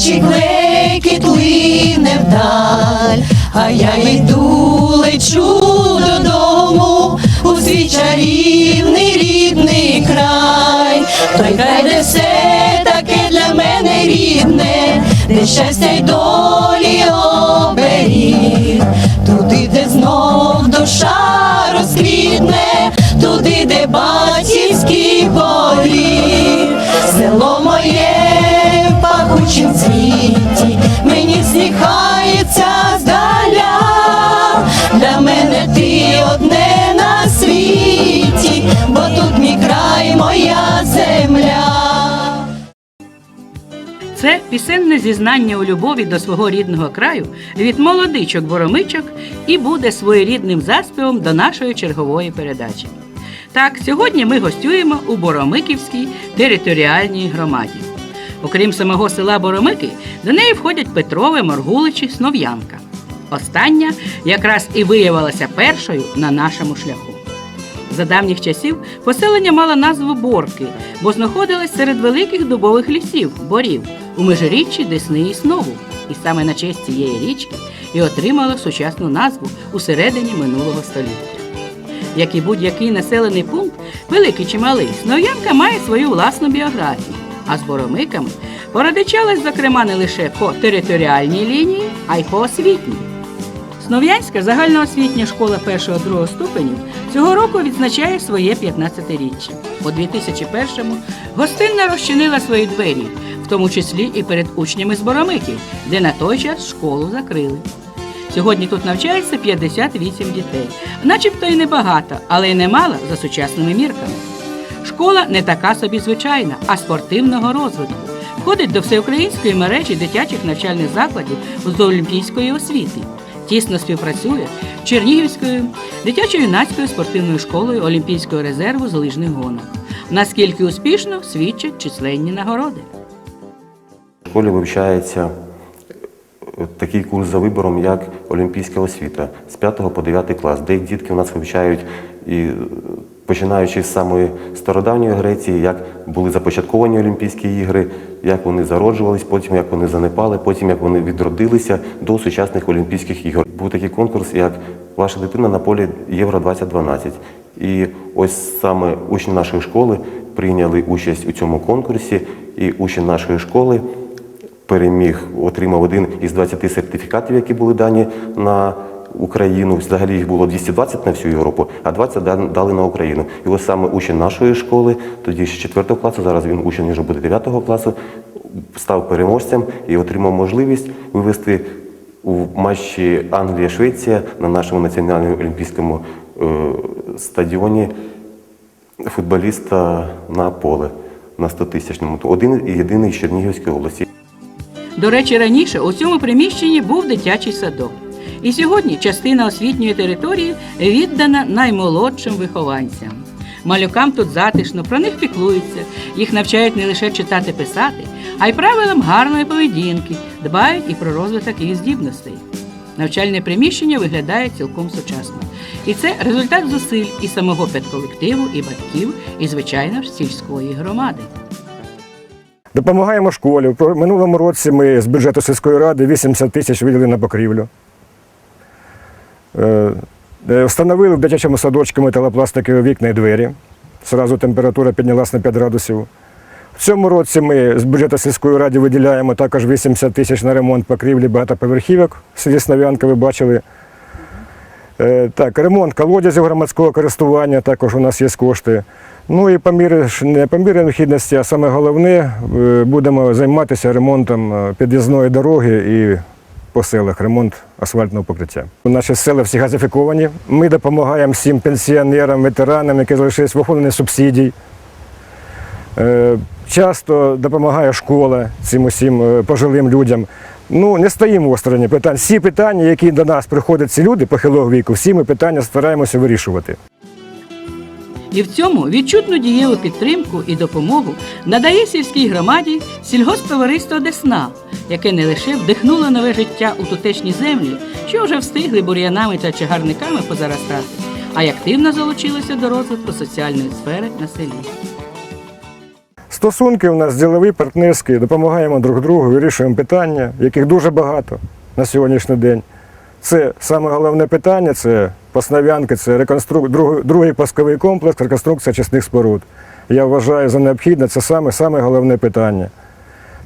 річечі клейки плине вдаль, а я йду, лечу додому у свій чарівний рідний край, той край, де все таке для мене рідне, де щастя й долі оберіг, туди, де знов душа розквітне, туди, де батьківський пахучім цвіті, мені сміхається здаля, для мене ти одне на світі, бо тут мій край, моя земля. Це пісенне зізнання у любові до свого рідного краю від молодичок боромичок і буде своєрідним заспівом до нашої чергової передачі. Так, сьогодні ми гостюємо у Боромиківській територіальній громаді. Окрім самого села Боромики, до неї входять Петрове, Моргуличі, Снов'янка. Остання якраз і виявилася першою на нашому шляху. За давніх часів поселення мало назву Борки, бо знаходилось серед великих дубових лісів, борів, у межиріччі Десни і Снову. І саме на честь цієї річки і отримало сучасну назву у середині минулого століття. Як і будь-який населений пункт, великий чи малий, Снов'янка має свою власну біографію, а з боромиками породичалась, зокрема, не лише по територіальній лінії, а й по освітній. Слов'янська загальноосвітня школа 1-2 ступенів цього року відзначає своє 15-річчя. У 2001-му гостинна розчинила свої двері, в тому числі і перед учнями з Боромики, де на той час школу закрили. Сьогодні тут навчається 58 дітей, начебто й небагато, але й немало за сучасними мірками. Школа не така собі звичайна, а спортивного розвитку. Входить до всеукраїнської мережі дитячих навчальних закладів з олімпійської освіти. Тісно співпрацює з Чернігівською дитячо-юнацькою спортивною школою Олімпійського резерву з лижних гонок. Наскільки успішно свідчать численні нагороди. В школі вивчається е, такий курс за вибором, як Олімпійська освіта з 5 по 9 клас. Деякі дітки у нас вивчають і е, починаючи з самої стародавньої Греції, як були започатковані Олімпійські ігри, як вони зароджувались, потім як вони занепали, потім як вони відродилися до сучасних Олімпійських ігор. Був такий конкурс, як Ваша дитина на полі Євро 2012. І ось саме учні нашої школи прийняли участь у цьому конкурсі, і учень нашої школи переміг, отримав один із 20 сертифікатів, які були дані на Україну. Взагалі їх було 220 на всю Європу, а 20 дали на Україну. І ось саме учень нашої школи, тоді ще 4 класу, зараз він учень вже буде 9 класу, став переможцем і отримав можливість вивести у матчі Англія-Швеція на нашому національному олімпійському е, стадіоні футболіста на поле на 100-тисячному. Один і єдиний з Чернігівської області. До речі, раніше у цьому приміщенні був дитячий садок. І сьогодні частина освітньої території віддана наймолодшим вихованцям. Малюкам тут затишно, про них піклуються, їх навчають не лише читати писати, а й правилам гарної поведінки, дбають і про розвиток їх здібностей. Навчальне приміщення виглядає цілком сучасно. І це результат зусиль і самого педколективу, і батьків, і, звичайно ж, сільської громади. Допомагаємо школі. В минулому році ми з бюджету сільської ради 80 тисяч виділили на покрівлю. Е, е, Встановили в дитячому садочку металопластикові вікна і двері. Зразу температура піднялась на 5 градусів. В цьому році ми з бюджету сільської ради виділяємо також 80 тисяч на ремонт покрівлі багатоповерхівок. В селі Слов'янка ви бачили. Е, Так, ремонт колодязів громадського користування, також у нас є кошти. Ну і по мірі, не по мірі необхідності, а саме головне, будемо займатися ремонтом під'їзної дороги і по селах, ремонт асфальтного покриття. Наші села всі газифіковані. Ми допомагаємо всім пенсіонерам, ветеранам, які залишились в оформленні субсидій. Е, Часто допомагає школа цим усім е, пожилим людям. Ну, не стоїмо осторонь питань. Всі питання, які до нас приходять ці люди похилого віку, всі ми питання стараємося вирішувати. І в цьому відчутну дієву підтримку і допомогу надає сільській громаді сільгосптовариство Десна, яке не лише вдихнуло нове життя у тутешні землі, що вже встигли бур'янами та чагарниками позаростати, а й активно залучилося до розвитку соціальної сфери на селі. Стосунки у нас ділові, партнерські, допомагаємо друг другу, вирішуємо питання, яких дуже багато на сьогоднішній день. Це саме головне питання це поснавянки, це реконструк... другий, другий пасковий комплекс, реконструкція чесних споруд. Я вважаю за необхідне, це саме, саме головне питання.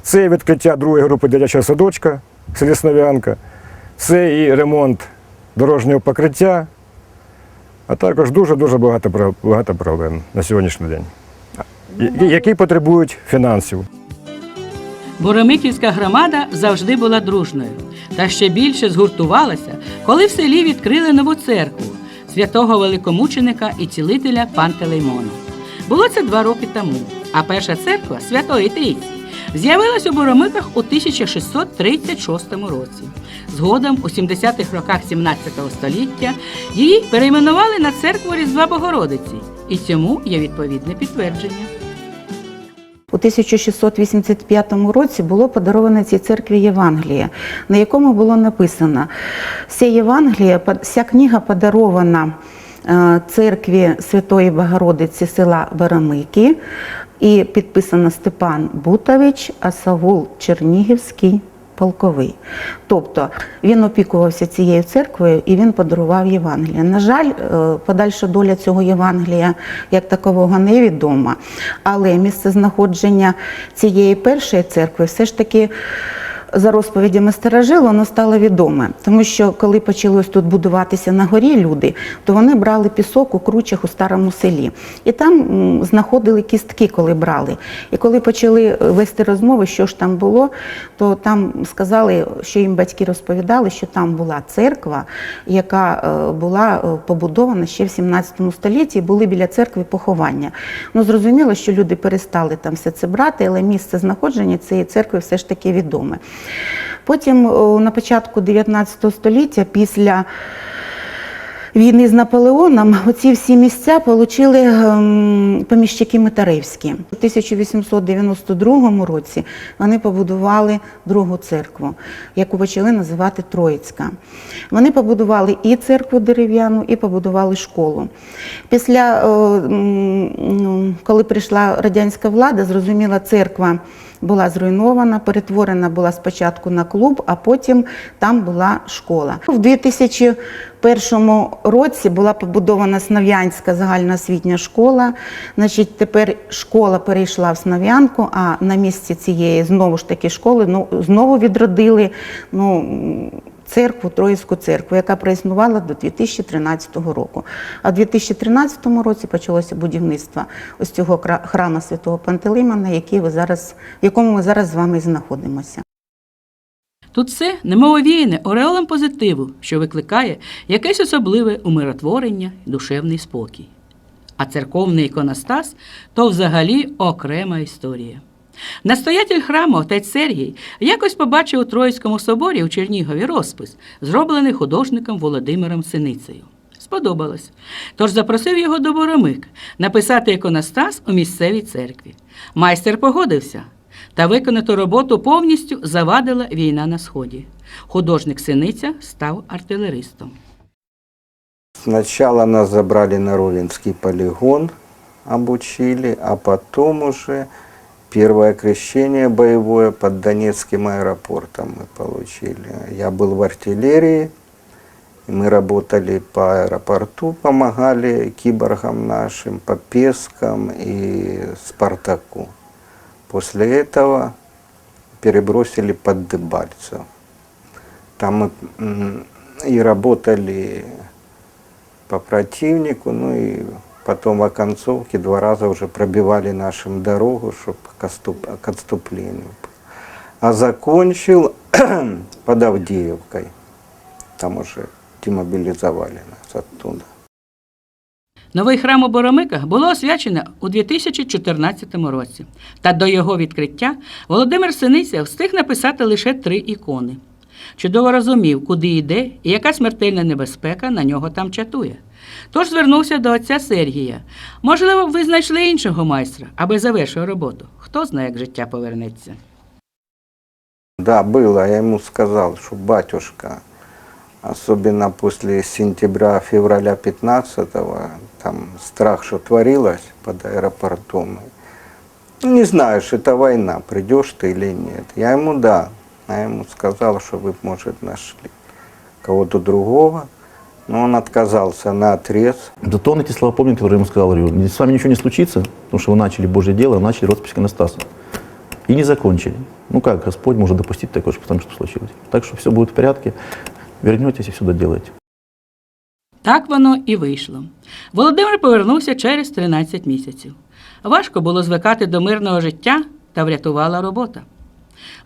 Це відкриття другої групи дитячого садочка в це і ремонт дорожнього покриття, а також дуже-дуже багато, багато проблем на сьогоднішній день, які потребують фінансів. Боромиківська громада завжди була дружною та ще більше згуртувалася, коли в селі відкрили нову церкву святого великомученика і цілителя Пантелеймона. Було це два роки тому, а перша церква Святої Трійці з'явилась у Боромиках у 1636 році. Згодом, у 70-х роках 17 століття, її перейменували на церкву Різдва Богородиці, і цьому є відповідне підтвердження. У 1685 році було подаровано цій церкві Євангеліє, на якому було написано: «Вся Євангелія, вся книга подарована е, церкві Святої Богородиці села Барамики і підписано Степан Бутович, а Савул Чернігівський. Полковий. Тобто він опікувався цією церквою і він подарував Євангелія. На жаль, е, подальша доля цього Євангелія як такового невідома, але місце знаходження цієї першої церкви все ж таки. За розповідями старожил, воно стало відоме, тому що коли почалось тут будуватися на горі люди, то вони брали пісок у кручах у старому селі. І там знаходили кістки, коли брали. І коли почали вести розмови, що ж там було, то там сказали, що їм батьки розповідали, що там була церква, яка е, була е, побудована ще в 17 столітті, і були біля церкви поховання. Ну, зрозуміло, що люди перестали там все це брати, але місце знаходження цієї церкви все ж таки відоме. Потім на початку 19 століття, після війни з Наполеоном, оці всі місця отримали ем, поміщики Митаревські. У 1892 році вони побудували другу церкву, яку почали називати Троїцька. Вони побудували і церкву дерев'яну, і побудували школу. Після, е, ну, коли прийшла радянська влада, зрозуміла, церква була зруйнована, перетворена була спочатку на клуб, а потім там була школа. У 2001 році була побудована Снав'янська загальноосвітня школа. Значить, тепер школа перейшла в Снав'янку, а на місці цієї знову ж таки школи ну, знову відродили ну, церкву, Троїцьку церкву, яка проіснувала до 2013 року. А в 2013 році почалося будівництво ось цього храму святого Пантелеймона, який ви зараз, в якому ми зараз з вами знаходимося. Тут все немов овіяне ореолом позитиву, що викликає якесь особливе умиротворення душевний спокій. А церковний іконостас то взагалі окрема історія. Настоятель храму отець Сергій якось побачив у Троїцькому соборі у Чернігові розпис, зроблений художником Володимиром Синицею. Сподобалось. Тож запросив його до Боромик написати іконостас у місцевій церкві. Майстер погодився, та виконату роботу повністю завадила війна на сході. Художник Синиця став артилеристом. Сначала нас забрали на Ровенский полигон, обучили, а потом уже первое крещение боевое под Донецким аэропортом мы получили. Я был в артиллерии, мы работали по аэропорту, помогали киборгам нашим, по Пескам и Спартаку. После этого перебросили под Дебальцев. Там мы и работали по противнику, ну и потом в оконцовке два раза уже пробивали нашим дорогу, чтобы к отступлению. А закончил под Авдеевкой. Там уже демобилизовали нас оттуда. Новий храм у Боромиках було освячено у 2014 році. Та до його відкриття Володимир Синиця встиг написати лише три ікони. Чудово розумів, куди йде і яка смертельна небезпека на нього там чатує. Тож звернувся до отця Сергія. Можливо, ви знайшли іншого майстра, аби завершив роботу. Хто знає, як життя повернеться. Да, было. Я ему сказал, что батюшка, особенно после Ну, Не знаешь, это война, придешь ты или нет. Я ему да. Я ему сказал, что вы, может, нашли кого-то другого. Но он отказался на отрез. Зато он эти слова помнит, которые я ему сказал, говорю, с вами ничего не случится, потому что вы начали Божье дело, начали роспись Анастаса. И не закончили. Ну как, Господь может допустить такое, что потому что случилось. Так что все будет в порядке, вернетесь и все доделаете. Так воно і вийшло. Володимир повернувся через 13 місяців. Важко було звикати до мирного життя та врятувала робота.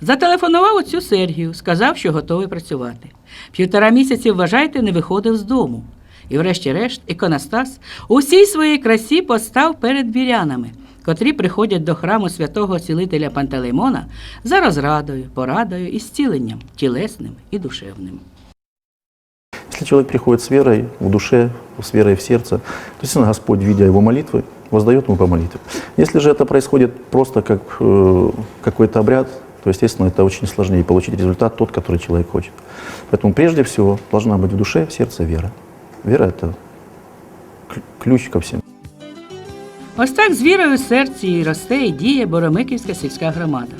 Зателефонував отцю Сергію, сказав, що готовий працювати. Півтора місяці, вважайте, не виходив з дому. І, врешті-решт, іконостас у всій своїй красі постав перед вірянами, котрі приходять до храму святого цілителя Пантелеймона за розрадою, порадою і зціленням тілесним і душевним. Если человек приходит с верой в душе, с верой в сердце, то, естественно, Господь, видя его молитвы, воздает ему по молитве. Если же это происходит просто как э, какой-то обряд, то, естественно, это очень сложнее получить результат тот, который человек хочет. Поэтому прежде всего должна быть в душе, в сердце вера. Вера – это к- ключ ко всему. Ось так з вірою в серці і росте і діє Боромиківська сільська громада.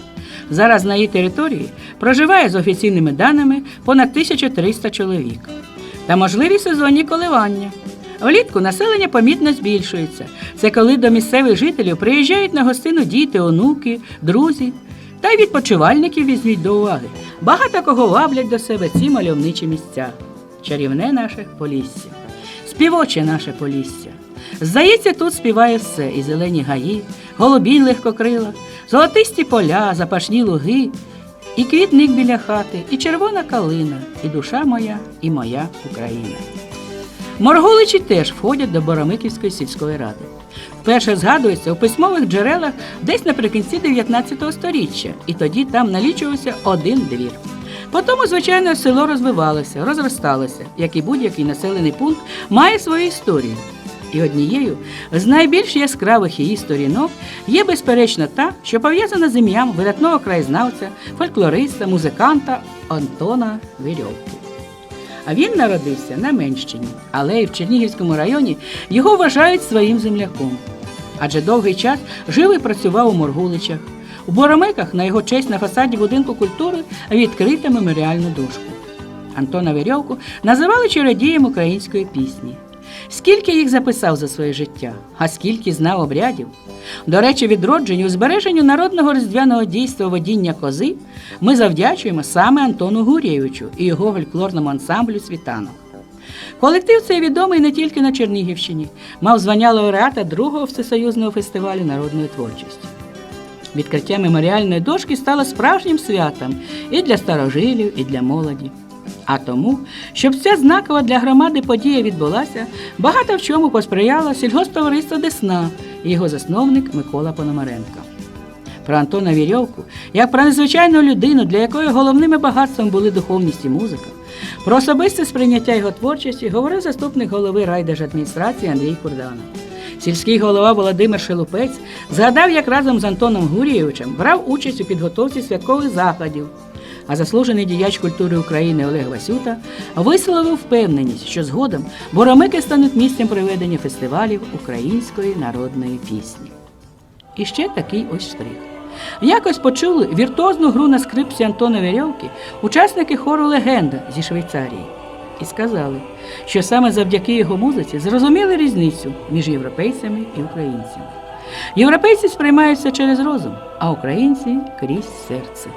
Зараз на її території проживає з офіційними даними понад 1300 чоловік. Та можливі сезонні коливання. Влітку населення помітно збільшується. Це коли до місцевих жителів приїжджають на гостину діти, онуки, друзі. Та й відпочивальників візьміть до уваги. Багато кого ваблять до себе ці мальовничі місця. Чарівне наше Полісся, співоче наше Полісся. Здається, тут співає все і зелені гаї, голубінь легкокрила, золотисті поля, запашні луги, і квітник біля хати, і червона калина, і душа моя, і моя Україна. Моргуличі теж входять до Боромиківської сільської ради. Вперше згадується у письмових джерелах десь наприкінці 19 століття, і тоді там налічувався один двір. Потім, звичайно, село розвивалося, розросталося, як і будь-який населений пункт має свою історію. І однією з найбільш яскравих її сторінок є безперечно та, що пов'язана з ім'ям видатного краєзнавця, фольклориста, музиканта Антона Вірьовки. А він народився на Менщині, але і в Чернігівському районі його вважають своїм земляком. Адже довгий час жив і працював у Моргуличах. У Боромиках на його честь на фасаді будинку культури відкрита меморіальну дошку. Антона Верьовку називали чародієм української пісні. Скільки їх записав за своє життя, а скільки знав обрядів. До речі, відродженню, збереженню народного різдвяного дійства водіння кози ми завдячуємо саме Антону Гурєвичу і його фольклорному ансамблю Світанок. Колектив цей відомий не тільки на Чернігівщині, мав звання лауреата другого всесоюзного фестивалю народної творчості. Відкриття меморіальної дошки стало справжнім святом і для старожилів, і для молоді. А тому, щоб ця знакова для громади подія відбулася, багато в чому посприяло сільгосптовариство Десна і його засновник Микола Пономаренко. Про Антона Вірьовку, як про незвичайну людину, для якої головними багатством були духовність і музика, про особисте сприйняття його творчості говорив заступник голови райдержадміністрації Андрій Курданов. Сільський голова Володимир Шелупець згадав, як разом з Антоном Гурієвичем брав участь у підготовці святкових заходів. А заслужений діяч культури України Олег Васюта висловив впевненість, що згодом Боромики стануть місцем проведення фестивалів української народної пісні. І ще такий ось штрих. Якось почули віртуозну гру на скрипці Антона Вірьовки учасники хору Легенда зі Швейцарії і сказали, що саме завдяки його музиці зрозуміли різницю між європейцями і українцями. Європейці сприймаються через розум, а українці крізь серце.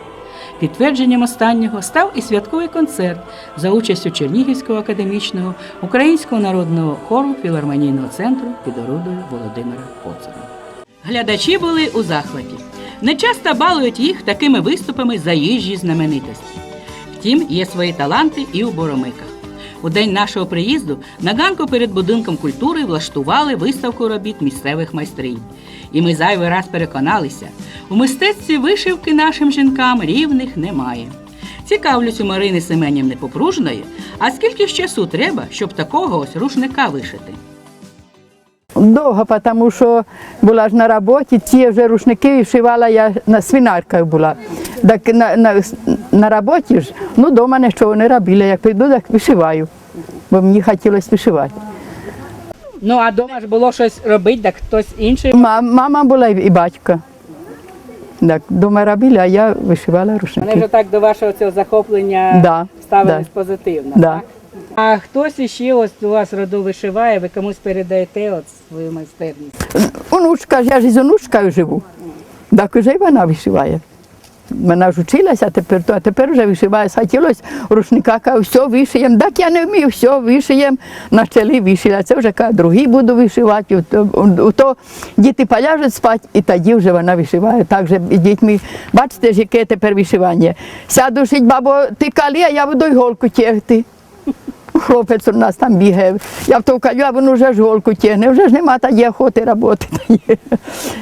Підтвердженням останнього став і святковий концерт за участю Чернігівського академічного українського народного хору філармонійного центру під орудою Володимира Поцара. Глядачі були у захваті. Не часто балують їх такими виступами заїжджі знаменитості. Втім, є свої таланти і у Боромиках. У день нашого приїзду на ганку перед будинком культури влаштували виставку робіт місцевих майстринь. І ми зайвий раз переконалися, у мистецтві вишивки нашим жінкам рівних немає. Цікавлюсь у Марини Семенівни Попружної, а скільки ж часу треба, щоб такого ось рушника вишити? Довго, тому що була ж на роботі, ці вже рушники вишивала я на свинарках була. Так на, на, на роботі ж, ну вдома нічого не робила. Як прийду, так вишиваю, бо мені хотілося вишивати. Ну а вдома ж було щось робити, так хтось інший. Ма- Мама була і батько. Так, дома робили, а я вишивала рушники. Вони вже так до вашого цього захоплення Да, ставились да. позитивно. Да. Так? А хтось іще ось у вас роду вишиває, ви комусь передаєте от свою майстерність. Онучка, я ж із онучкою живу. Так вже й вона вишиває. Вона ж училася, тепер, то, а тепер вже вишиває. Хотілося рушника, каже, все вишиємо. Так я не вмію, все вишиємо. Почали вишивати. Це вже каже, другий буду вишивати. То, діти поляжуть спати, і тоді вже вона вишиває. Так же дітьми. Бачите ж, яке тепер вишивання. Сяду шить, бабо, ти калі, а я буду іголку тягти. Хлопець у нас там бігає. Я втовкаю, а він вже ж голку тягне, вже ж нема тоді охоти роботи.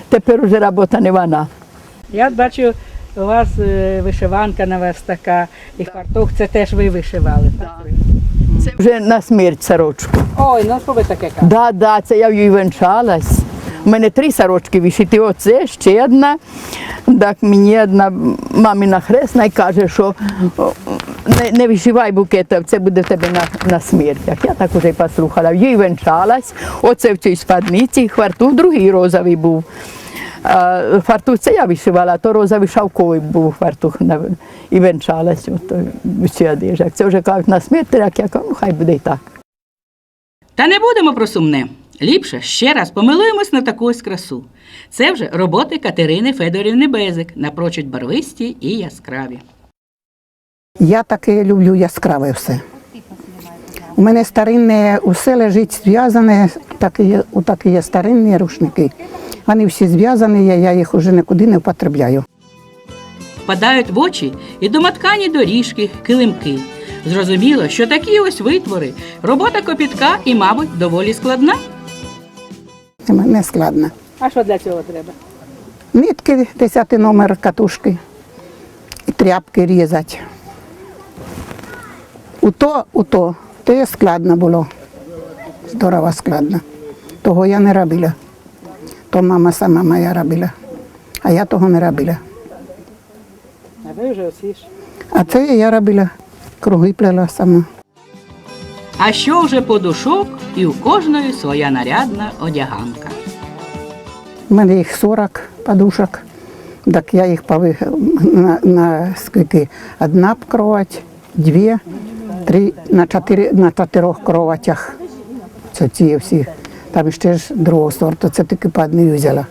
Тепер вже робота не вона. Я бачу, у вас е, вишиванка на вас така, і фартух це теж ви вишивали. Так? Це вже на смерть сорочку. Ой, ну що ви таке кажете? Да, да, це я їй венчалась. У мене три сорочки вишиті, оце ще одна. Так мені одна мамина хресна і каже, що не, не вишивай букета, це буде в тебе на, на смертях. Я так уже й послухала. Їй венчалась, оце в цій спадниці, хвартух другий розовий був. А, фартух це я вишивала, то розовий шовковий був фартух і венчалась. От, в цій одежі. Це вже кажуть на смерть, так я кажу, ну хай буде і так. Та не будемо про сумне. Ліпше ще раз помилуємось на таку ось красу. Це вже роботи Катерини Федорівни Безик, напрочуд барвисті і яскраві. Я таке люблю яскраве все. У мене старинне усе лежить зв'язане, так і є- отакі є старинні рушники. Вони всі зв'язані, я, я їх уже нікуди не употребляю. Впадають в очі і домоткані доріжки, килимки. Зрозуміло, що такі ось витвори робота копітка і, мабуть, доволі складна. Не складно. А що для цього треба? Нитки, 10 номер катушки і тряпки різати. У то, у то, то є складно було. Здорово складно. Того я не робила. То мама сама моя робила. А я того не робила. А ви вже усі ж. А це я робила. Круги плела сама. А що вже подушок, і у кожної своя нарядна одяганка. У мене їх 40 подушок. Так я їх пови... на, на скільки? Одна кровать, дві, три, на, чотири, на чотирьох кроватях. Це ці всі. Там ще ж другого сорту, це тільки по одній взяла.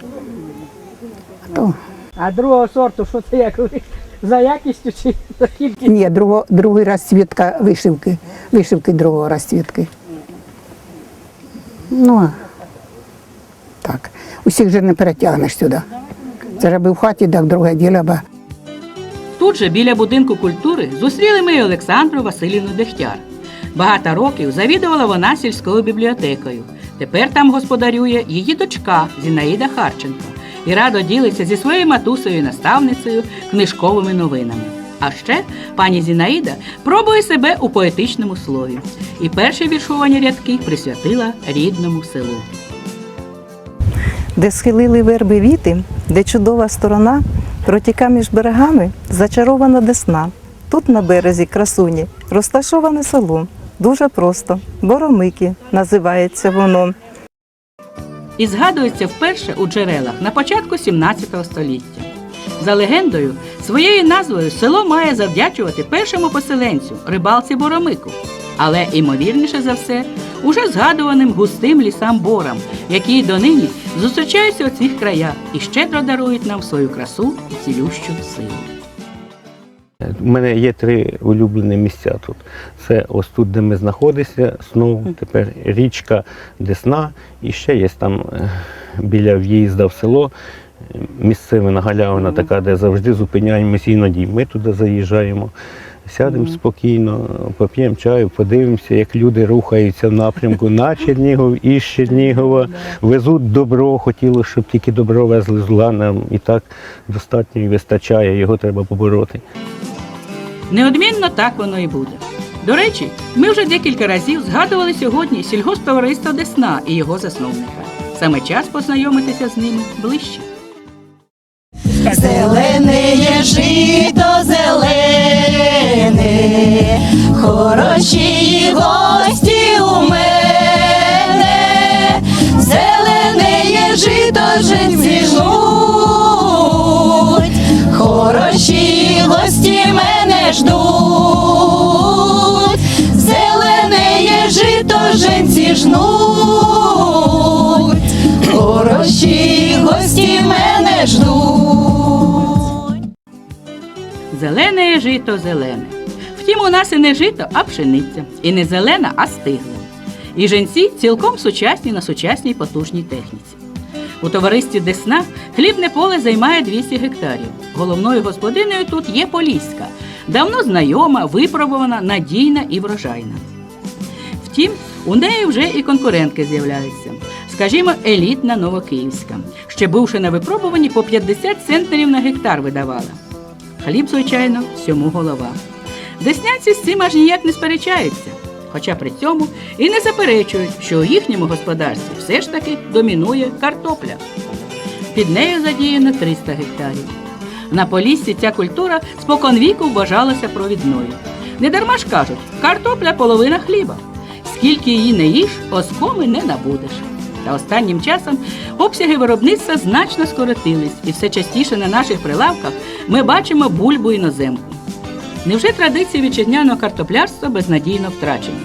А то, А другого сорту, що це як? За якістю чи за кількістю? ні, друго, другий розцвітка вишивки. Вишивки другого розцвітки. Ну, а так. Усіх же не перетягнеш сюди. Це ж аби в хаті, так друге діло, бо Тут же біля будинку культури зустріли ми і Олександру Василівну Дегтяр. Багато років завідувала вона сільською бібліотекою. Тепер там господарює її дочка Зінаїда Харченко і радо ділиться зі своєю матусею наставницею книжковими новинами. А ще пані Зінаїда пробує себе у поетичному слові. І перші віршовані рядки присвятила рідному селу. де схилили верби віти, де чудова сторона, протіка між берегами зачарована десна. Тут на березі красуні розташоване село. Дуже просто. Боромики називається воно. і згадується вперше у джерелах на початку 17 століття. За легендою, своєю назвою село має завдячувати першому поселенцю рибалці Боромику, але ймовірніше за все, уже згадуваним густим лісам борам, які донині зустрічаються у цих краях і щедро дарують нам свою красу і цілющу силу. У мене є три улюблені місця тут. Це ось тут, де ми знаходимося, знову тепер річка Десна, і ще є там е, біля в'їзду в село місцева галявина така, де завжди зупиняємось іноді. Ми туди заїжджаємо, сядемо спокійно, поп'ємо чаю, подивимося, як люди рухаються в напрямку на Чернігов і з Чернігова. Везуть добро, хотіло, щоб тільки добро везли зла нам і так достатньо і вистачає, його треба побороти. Неодмінно так воно і буде. До речі, ми вже декілька разів згадували сьогодні сільгосптовариство Десна і його засновника. Саме час познайомитися з ними ближче. Зелене є жито зелене, хороші гості у мене, зелене є жито жінці жнуть, ждуть, зелене жито женці жнуть, хороші гості мене ждуть. Зелене жито зелене. Втім, у нас і не жито, а пшениця. І не зелена, а стигла. І жінці цілком сучасні на сучасній потужній техніці. У товаристі Десна хлібне поле займає 200 гектарів. Головною господиною тут є Поліська, давно знайома, випробувана, надійна і врожайна. Втім, у неї вже і конкурентки з'являються. Скажімо, елітна Новокиївська, ще бувши на випробуванні, по 50 центнерів на гектар видавала. Хліб, звичайно, всьому голова. Деснянці з цим аж ніяк не сперечаються, хоча при цьому і не заперечують, що у їхньому господарстві все ж таки домінує картопля. Під нею задіяно 300 гектарів. На Поліссі ця культура споконвіку вважалася провідною. Недарма ж кажуть, картопля половина хліба. Скільки її не їш, оскоми не набудеш. Та останнім часом обсяги виробництва значно скоротились, і все частіше на наших прилавках ми бачимо бульбу іноземку. Невже традиції вітчизняного картоплярства безнадійно втрачені?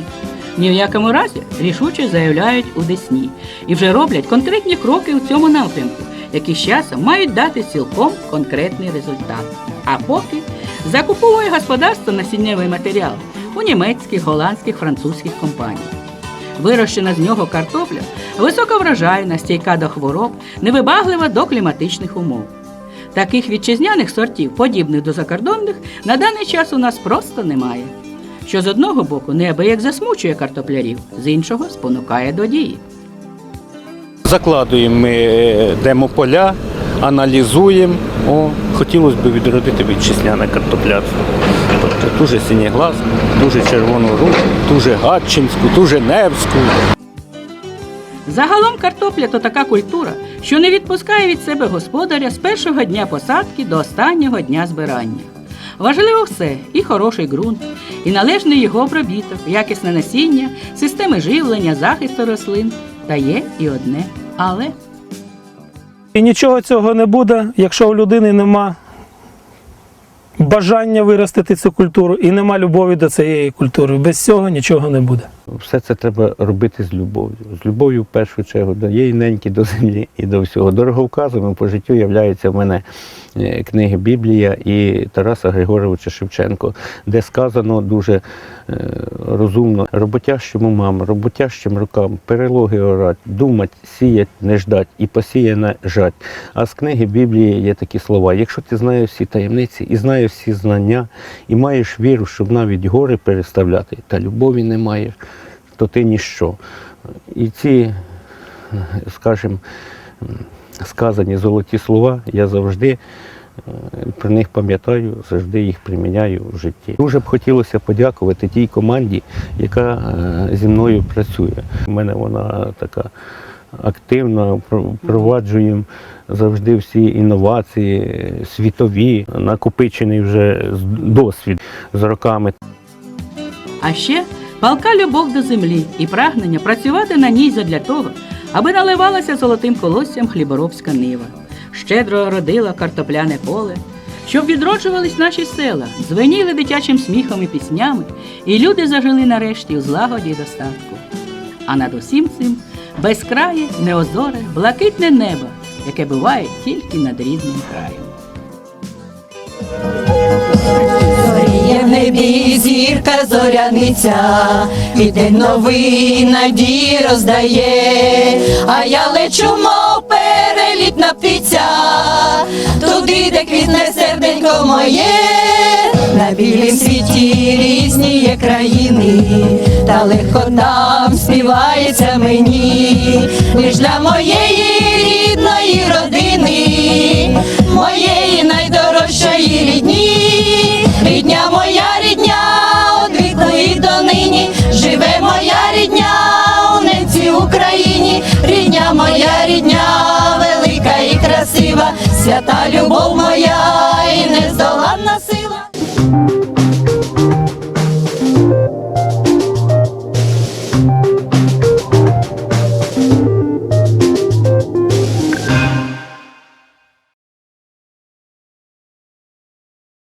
Ні в якому разі рішуче заявляють у Десні і вже роблять конкретні кроки у цьому напрямку, які з часом мають дати цілком конкретний результат. А поки закуповує господарство насіннєвий матеріал у німецьких, голландських, французьких компаній. Вирощена з нього картопля високоврожайна, стійка до хвороб, невибаглива до кліматичних умов. Таких вітчизняних сортів, подібних до закордонних, на даний час у нас просто немає. Що з одного боку неабияк засмучує картоплярів, з іншого спонукає до дії. Закладуємо ми е, демополя, аналізуємо. О, хотілося б відродити вітчизняне картоплярство. Тобто дуже синєглазку, дуже червону руку, дуже гатчинську, дуже невську. Загалом картопля то така культура, що не відпускає від себе господаря з першого дня посадки до останнього дня збирання. Важливо все і хороший ґрунт, і належний його обробіток, якісне насіння, системи живлення, захисту рослин. Та є і одне але. І нічого цього не буде, якщо у людини нема бажання виростити цю культуру і нема любові до цієї культури. Без цього нічого не буде. Все це треба робити з любов'ю. З любов'ю в першу чергу до її неньки, до землі і до всього. Дороговказами по життю являються в мене е, книги Біблія і Тараса Григоровича Шевченко, де сказано дуже е, розумно роботящому мам, роботящим рукам, перелоги орать, думать, сіять, не ждать і посіяне жать. А з книги Біблії є такі слова: якщо ти знаєш всі таємниці і знаєш всі знання, і маєш віру, щоб навіть гори переставляти, та любові не маєш, то ти ніщо. І ці, скажімо, сказані золоті слова, я завжди е, про них пам'ятаю, завжди їх приміняю в житті. Дуже б хотілося подякувати тій команді, яка е, зі мною працює. У мене вона така активна, про- впроваджуємо завжди всі інновації світові, накопичений вже досвід з роками. А ще палка любов до землі і прагнення працювати на ній задля того, аби наливалася золотим колоссям хліборобська нива, щедро родила картопляне поле, щоб відроджувались наші села, звеніли дитячим сміхом і піснями, і люди зажили нарешті у злагоді й достатку. А над усім цим безкрає, неозоре, блакитне небо, яке буває тільки над рідним краєм. Зоріє в небі зірка зоряниця, і день новий надії роздає, а я лечу, мов перелітна птиця, туди, де квітне серденько моє, на білім світі різні є країни, та легко там співається мені, лиш для моєї рідної родини, моєї любов моя і не здолана.